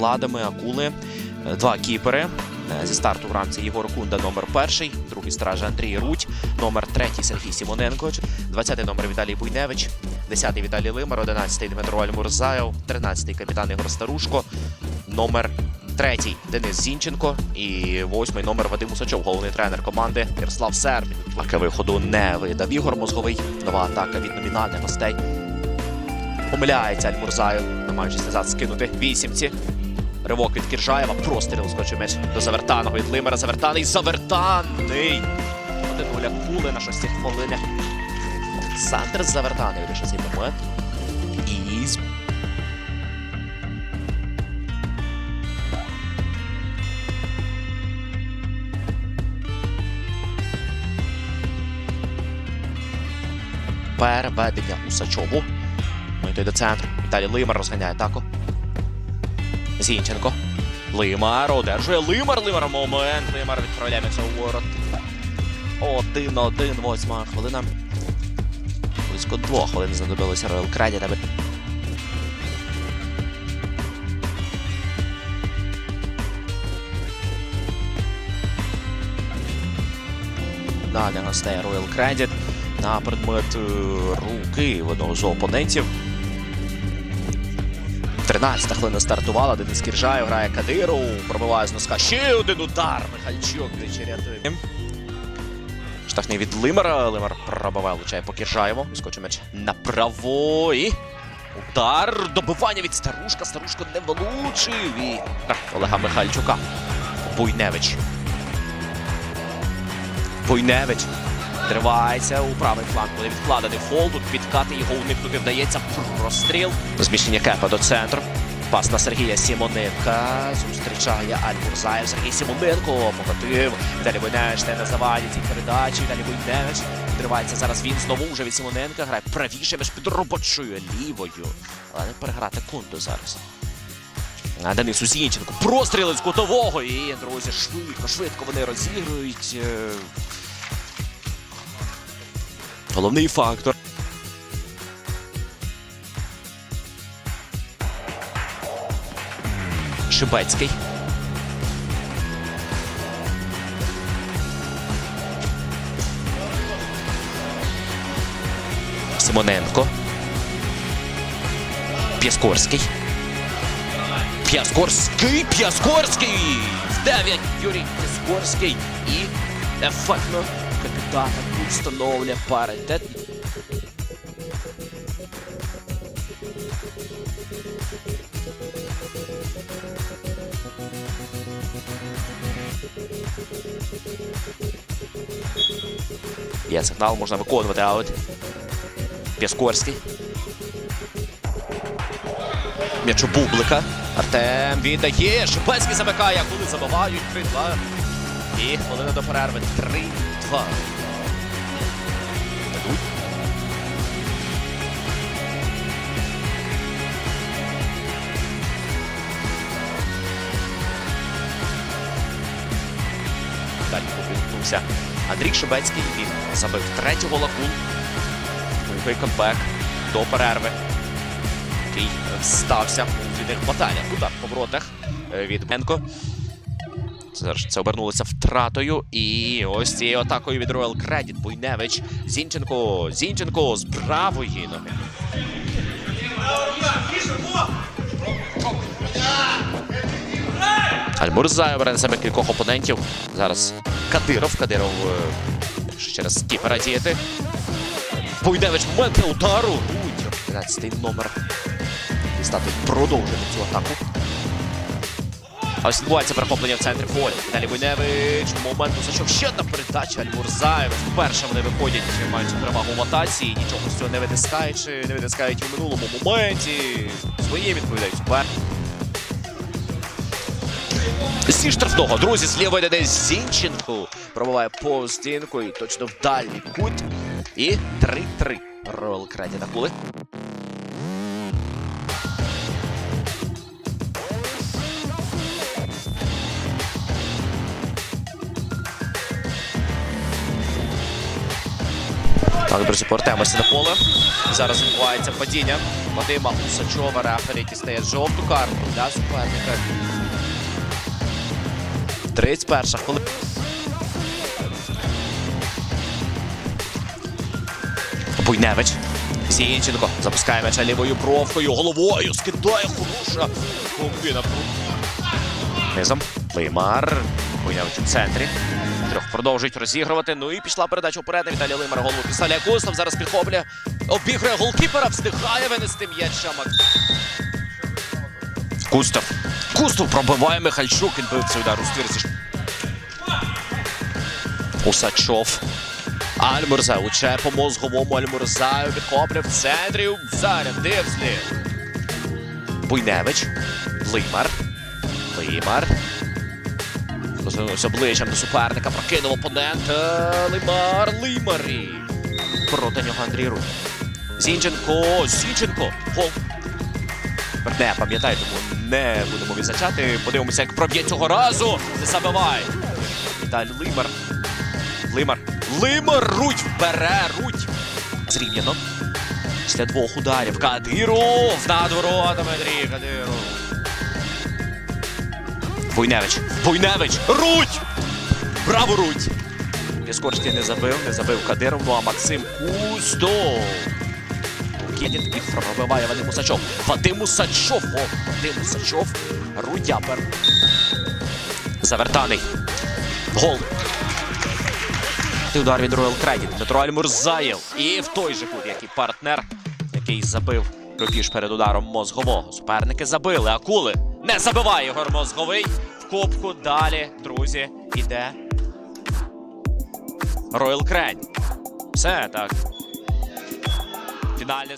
складами акули. Е, Два кіпери. Е, Зі старту в рамці Єгор Кунда, номер перший, другий страж Андрій Рудь, номер третій Сергій Сімоненко, 20-й номер Віталій Буйневич, 10-й Віталій Лимар, 11-й Дмитро Альмурзаєв, 13-й капітан Ігор Старушко, номер третій Денис Зінченко і восьмий номер Вадим Усачов, головний тренер команди Ярослав Сербін. Атака виходу не видав Ігор Мозговий. Нова атака від номінальних гостей. Помиляється Альмурзаєв, намагаючись назад скинути вісімці. Ривок від Кіржаєва, простріл скочив м'яч до Завертаного від Лимера. Завертаний, Завертаний! Один гуля кули на шостій хвилини. Олександр Завертаний вирішив цей момент. І переведення Усачову. Ну йде до центру. Віталій Лимар розганяє атаку. Зінченко. Лимар одержує Лимар. Лимар момент. Лимар відправляє м'яча у ворот. Один-один, восьма хвилина. Близько двох хвилин знадобилося Роял Кредіт, аби Далі гостей Royal Credit на предмет е, руки в одного з опонентів. 13 хвилина стартувала. Денис Кіржаєв грає Кадиров, пробиває з носка. Ще один удар. Михальчук двічі рятує. Штрафний від Лимера. Лимер пробиває, влучає по Кіржаєву. Вискочив м'яч направо. І удар. Добивання від Старушка. Старушко не влучив. І Олега Михальчука. Буйневич. Буйневич. Тривається у правий фланг. Буде відкладений фол. Тут підкати його уникнути вдається. Простріл. Зміщення кепа до центру. Пас на Сергія Сімоненка. Зустрічає Альмурзаєв. Сергій Сімоненко покотив. Далі Буйневич не на заваді цій передачі. Далі Буйневич. Тривається зараз він знову вже від Сімоненка. Грає правіше, між під робочою лівою. Але не переграти кунду зараз. Денису Зінченко. Простріли з кутового. І, друзі, швидко, швидко вони розігрують. Головний фактор. Шибецький. Симоненко. П'яскорський. П'яскорський. П'яскорський. 9 Юрій П'яскорський. І ефектно тут встановлює паритет. Є сигнал, можна виконувати аут. Піскорський. М'яч у Бублика. Артем віддає. Шипецький замикає, коли забивають 3-2. І хвилина до перерви. 3-2. Увімкнувся Андрій Шибецький. Він забив третього лакун. Другий камбек до перерви. Який стався у двійних баталіях. Удар по воротах е, від Бенко. Зараз це обернулося втратою. І ось цією атакою від Royal Credit. Буйневич. Зінченко. Зінченко з правої ноги. Альмурзаєв бере на себе кількох опонентів. Зараз Кадиров. Кадиров е, ще через кіпера діяти. Буйневич момент удару. 13 номер. Дістати продовжити цю атаку. А ось відбувається перехоплення в центрі поля. Далі Буйневич. Момент Усачов. Ще одна передача Альмурзаєв. Вперше вони виходять, маючи перевагу в атаці. Нічого з цього не витискаючи, не витискають у минулому моменті. Своє відповідають супер. Зі штрафного, друзі, зліва йде Зінченко. Пробиває по стінку і точно в дальній кут. І 3-3. Рол Кредіт Акули. Так, друзі, повертаємося на поле. Зараз відбувається падіння Вадима Усачова. Рефері дістає жовту карту для суперника. 31 хвилина. Буйневич. Зінченко запускає м'яча лівою бровкою, головою скидає хороша комбіна. Низом. Леймар. Буйневич у центрі. Трьох продовжують розігрувати. Ну і пішла передача вперед. Віталій Леймар голову підставляє Кустов. Зараз підхоплює. Обігрує голкіпера, встигає винести м'яча. Мак- Кустов. Пробиває Михальчук. Він бив цей удар у ствірці. Усачов. Альмурза уче по мозговому Альмурзаю. Підхоплює в центрі. Зарядив слід. Буйневич. Леймар. Леймар. Розвинувся обличчям до суперника, прокинув опонента. Леймар, Леймарі. Проти нього Андрій Рудь. Зінченко, Зінченко. Гол. Не пам'ятай, тому не будемо відзначати. Подивимося, як проб'є цього разу. Не забивай. Далі Леймар. Леймар. Леймар, Рудь бере, Рудь. Зрівняно. Після двох ударів. Кадиров над воротами Андрій Кадиров. Буйневич. Буйневич. Рудь! Браво, Рудь! Яскорський не забив, не забив Кадиров, ну а Максим Кустов. Кедін і пробиває Вадим Усачов. Вадим Усачов. О, Вадим Усачов. Рудяпер. Завертаний. Гол. І удар від Роял Кредіт. Дмитро Альмурзаєв. І в той же кут, як і партнер, який забив рубіж перед ударом мозгового. Суперники забили. Акули не забиває Ігор Мозговий. В кубку далі, друзі, іде Роял Крень. Все так. Фінальне.